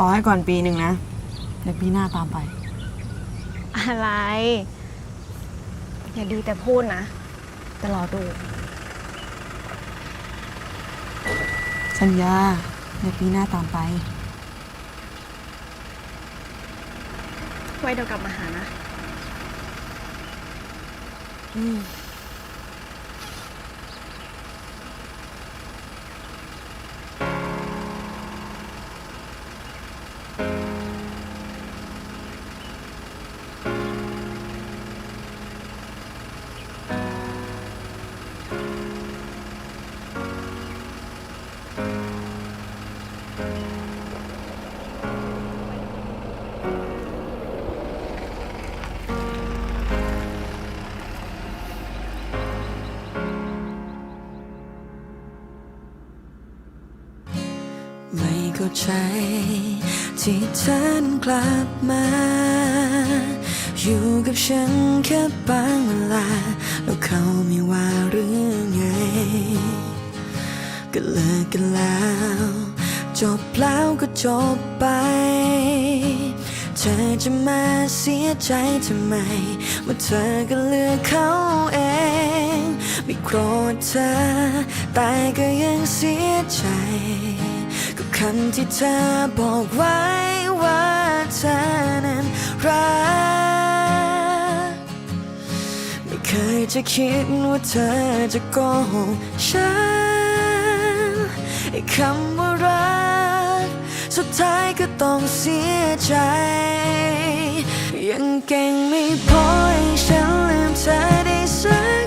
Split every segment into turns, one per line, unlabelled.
ต่อให้ก่อนปีหนึ่งนะเดี๋ยวปีหน้าตามไป
อะไร อย่าดีแต่พูดนะ แต่รอดู
สัญญาเดี๋ยวปีหน้าตามไป
ไว้เดี๋ยวกลับมาหานะ
ไม่เข้าใจ ที่เธอกลับมา อยู่กับฉันแค่บางเวลา แล้วเขาไม่ว่าเรื่องไง ก็เลิกกันแล้ว จบแล้วก็จบไป เธอจะมาเสียใจทำไม เมื่อเธอก็เลือกเขาเอง ไม่โกรธเธอ แต่ก็ยังเสียใจ กับคำที่เธอบอกไว้ว่าเธอนั้นรัก ไม่เคยจะคิดว่าเธอจะโกหกฉันไอ้คำว่า สุดท้ายก็ต้องเสียใจ ยังเก่งไม่พอให้ฉันลืมเธอได้สัก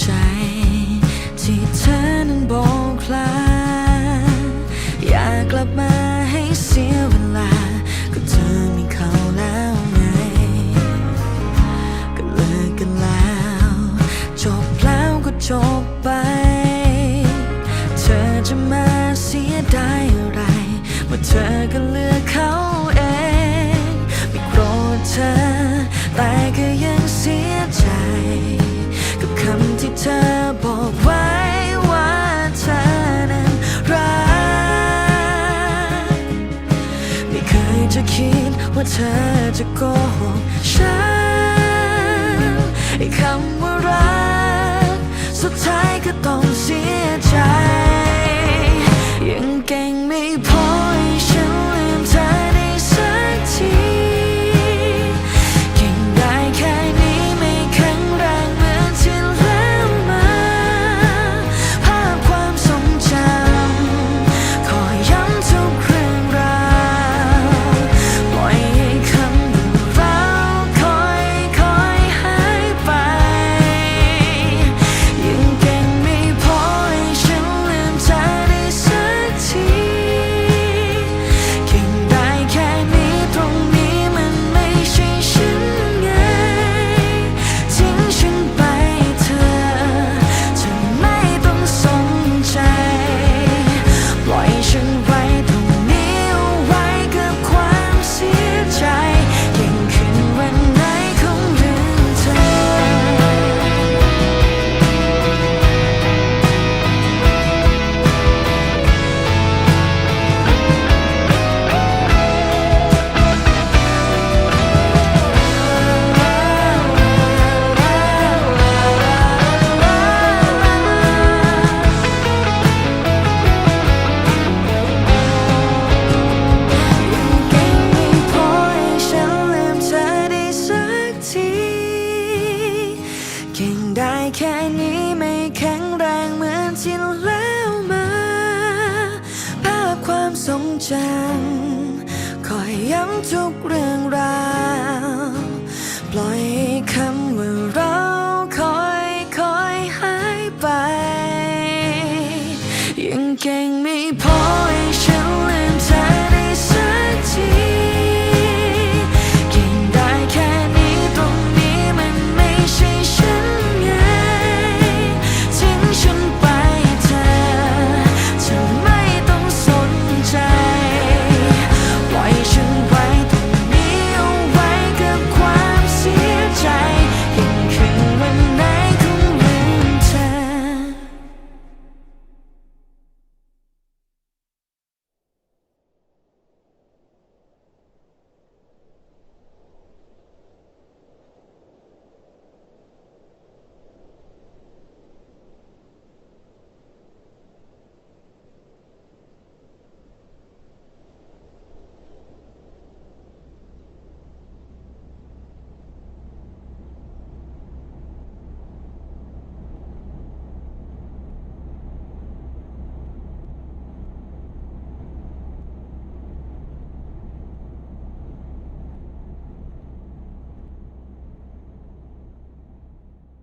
ใจ ที่เธอนั้นบอกลาอยากกลับมาให้เสียเวลา ก็เธอมีเขาแล้วไง ก็เลิกกันแล้ว จบแล้วก็จบไป เธอจะมาเสียดายอะไรเมื่อเธอก็เลือก จะคิดว่าเธอจะโกหกฉันไอ้คำว่ารัก สุดท้ายก็ต้องเสียใจานชินแล้วมา ภาพความทรงจำคอยย้ำทุกเรื่องราว